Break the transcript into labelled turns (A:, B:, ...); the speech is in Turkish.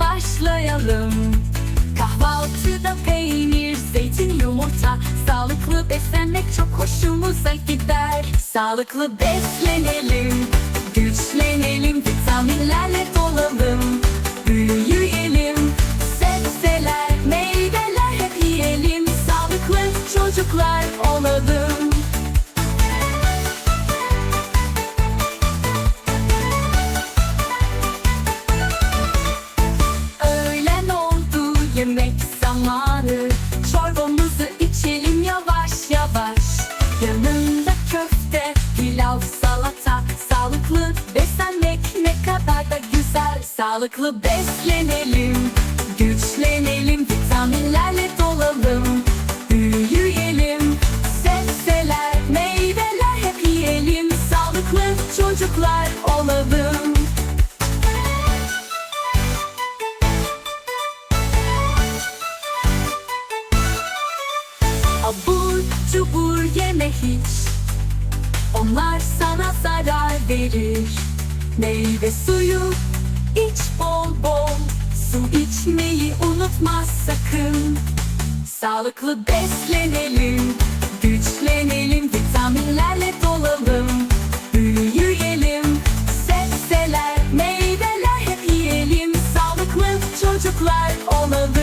A: başlayalım. Kahvaltıda peynir, zeytin, yumurta. Sağlıklı beslenmek çok hoşumuza gider. Sağlıklı beslenelim, güçlenelim Vitaminlerle dolalım, büyüyelim Sebzeler, meyveler hep yiyelim. Sağlıklı çocuklar olalım yemek zamanı. Çorbamızı içelim yavaş yavaş. Yanında köfte, pilav, salata. Sağlıklı beslenmek ne kadar da güzel. Sağlıklı beslenelim, güçlenelim Vitaminlerle dolalım, büyüyelim Sebzeler, meyveler hep yiyelim. Sağlıklı çocuklar olalım Abur cubur yeme hiç. Onlar sana zarar verir. Meyve suyu iç bol bol. Su içmeyi unutma sakın. Sağlıklı beslenelim Güçlenelim vitaminlerle dolalım. Büyüyelim sebzeler meyveler hep yiyelim. Sağlıklı çocuklar olalım.